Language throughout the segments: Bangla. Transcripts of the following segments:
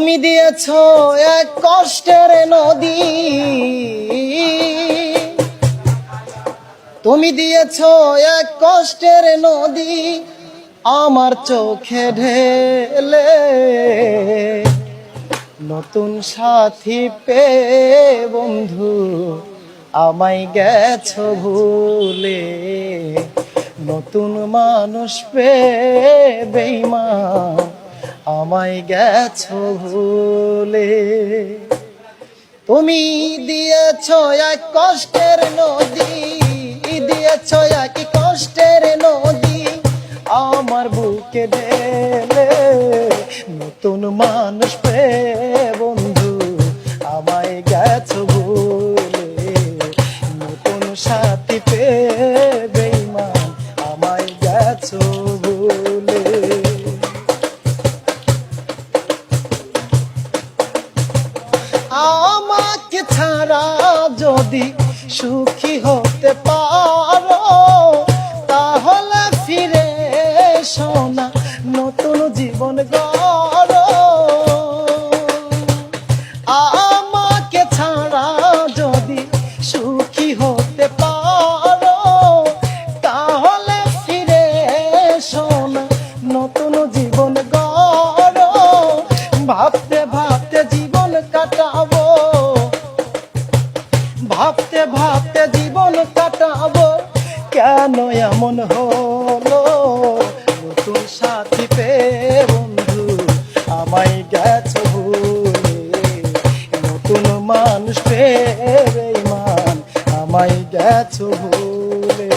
তুমি দিয়েছ এক কষ্টের নদী। তুমি দিয়েছ এক কষ্টের নদী আমার চোখে ঢেলে। নতুন সাথী পে বন্ধু, আমায় গেছ ভুলে। নতুন মানুষ পে বেইমান আমায় গেছ ভুলে। তুমি দিয়েছ এক কষ্টের নদী, দিয়েছ এক কষ্টের নদী। আমার বুকে ঢেলে নতুন মানুষ পে বন্ধু, আমায় গেছ ভুলে। নতুন সাথী পে ছাড়া যদি সুখী হতে পারো ভাবতে ভাবতে জীবন কাটাবো। কেন এমন হলো? নতুন সাথী পে বন্ধু, আমায় গেছ নতুন মানুষ পে বেঈমান আমায় গেছ ভুলে।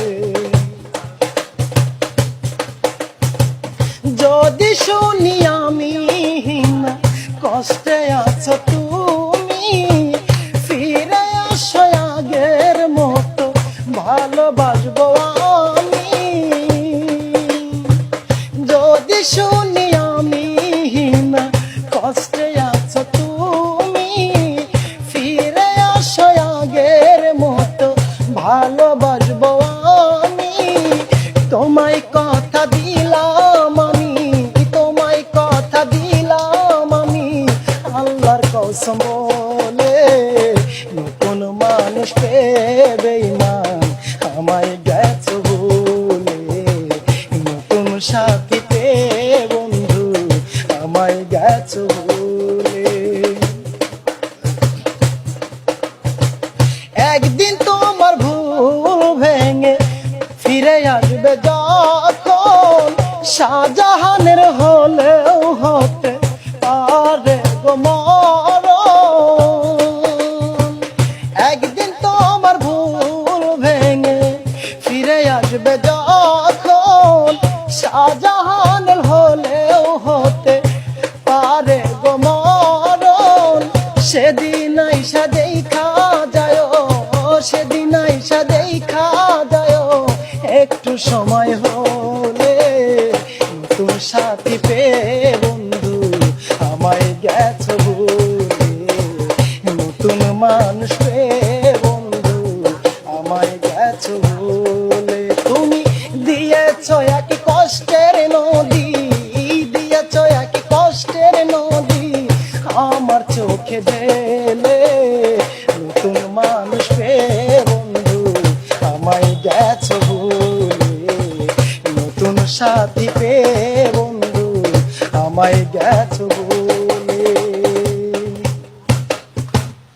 যদি শুনি ভালোবাসবো আমি। যদি শুনি আমি না কষ্টে আছো তুমি, ফিরে আসো আগের মতো ভালোবাসবো আমি। তোমায় কথা দিলাম আমি, তোমায় কথা দিলাম আমি। আল্লাহর কসম বলে নতুন মানুষ পেবে ইমান আমায় গেছ ভুলে নতুন সাথীতে বন্ধু আমায় গেছ ভুলে একদিন তোমার মরণ সেদিন আইসা দেখা যায় সেদিন আইসা দেখা যায়। একটু সময় হলে নতুন সাথী পে সাথী পে বন্ধু আমায় গেছ ভুলে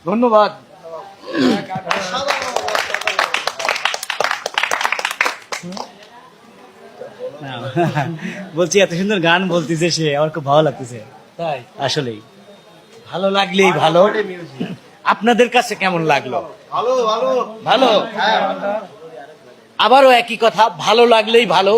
ধন্যবাদ। বলছি এত সুন্দর গান বলতেছে সে আমার খুব ভালো লাগতেছে। তাই? আসলেই। ভালো লাগলেই ভালো আপনাদের কাছে কেমন লাগল? ভালো ভালো। ভালো। আবারও একই কথা ভালো লাগলেই ভালো।